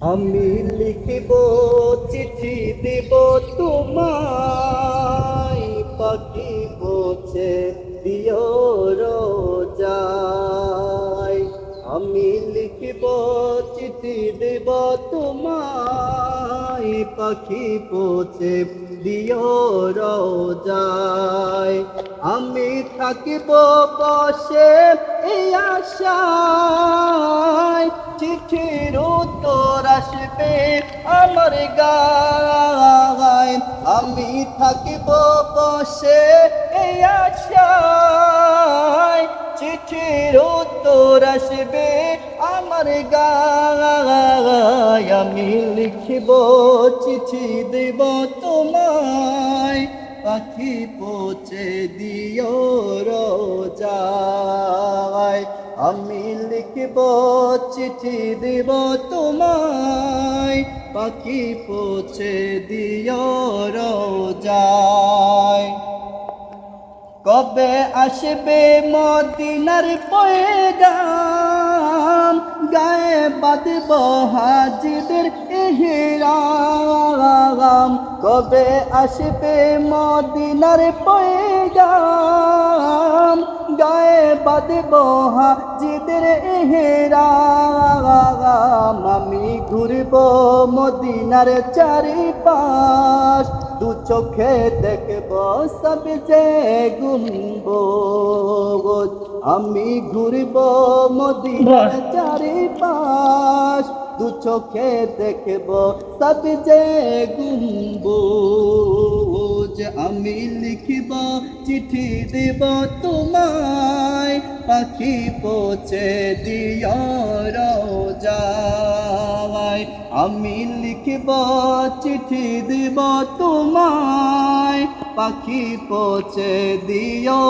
আমি লিখিব, চিঠি দিব তোমায়। পাখি পৌঁছে দিও আমি লিখিব, চিঠি দিব তোমায়। পাখি পৌঁছে দিও আমি থাকিব বসে এই আশায়। আসবে আমার গায়। আমি থাকিব বসে এই আশায়। চিঠির উত্তর আসবে আমার গায়। আমি লিখিব চিঠি দেব তোমায়। পাখি পৌঁছে দিও রোজায়। আমি লিখব চিঠি দেব তোমায়। পাখি পৌঁছে দিও রোজায়। কবে আসবে মদিনার পয়গাম? গায়ে বাঁধব হাজিদের এহেরাম। কবে আসবে মদিনার পয়গাম? গায়ে বাঁধব হাজিদের এহেরাম। ঘুরব মদিনার চারিপাশ। দু চোখে দেখব সব যে গুনব আমি ঘুরব মদিনার চারিপাশ। দু চোখে দেখব সব যে গুনব আমি লিখিব চিঠি দেব তোমায়। পাখি পৌঁছে দিও আমি লিখব চিঠি দিব তোমায়। পাখি পচে দিও।